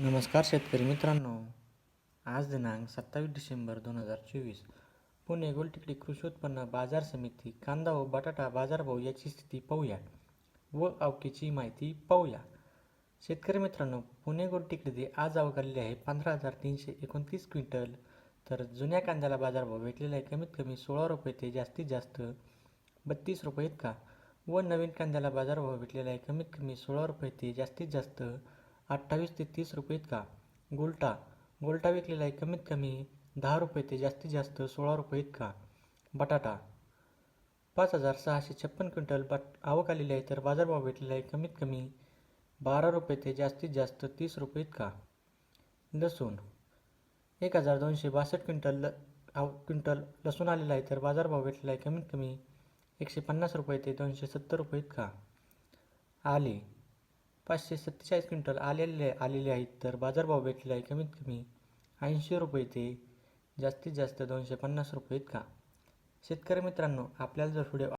नमस्कार शेतकरी मित्रांनो. आज दिनांक सत्तावीस डिसेंबर दोन हजार चोवीस. पुणे गोलटेकडी कृषी उत्पन्न बाजार समिती कांदा व बटाटा बाजारभाव याची स्थिती पाहूया व अवकीची माहिती पाहूया. शेतकरी मित्रांनो पुणे गोलटेकडीमध्ये आज अवघडले आहे पंधरा हजार तीनशे एकोणतीस क्विंटल. तर जुन्या कांद्याला बाजारभाव भेटलेला आहे कमीत कमी सोळा रुपये ते जास्तीत जास्त बत्तीस रुपये इतका. व नवीन कांद्याला बाजारभाव भेटलेला आहे कमीत कमी सोळा रुपये ते जास्तीत जास्त अठ्ठावीस ते तीस रुपये इतका. गोल्टा. गोल्टा विकलेला आहे कमीत कमी दहा रुपये ते जास्तीत जास्त सोळा रुपये इतका. बटाटा. पाच हजार सहाशे छप्पन क्विंटल बट आवक आलेली आहे तर बाजारभाव भेटलेला आहे कमीत कमी बारा रुपये ते जास्तीत जास्त तीस रुपये इतका. लसूण. एक हजार दोनशे बासष्ट क्विंटल ल आव क्विंटल लसूण आलेला आहे तर बाजारभाव भेटलेला आहे कमीत कमी एकशे पन्नास रुपये ते दोनशे सत्तर रुपये इतका. आले. पाचशे सत्तेचाळीस क्विंटल आलेले आलेले आहेत तर बाजारभाव भेटलेला आहे कमीत कमी ऐंशी रुपये ते जास्तीत जास्त दोनशे पन्नास रुपये इतका. शेतकरी मित्रांनो आपल्याला जर व्हिडिओ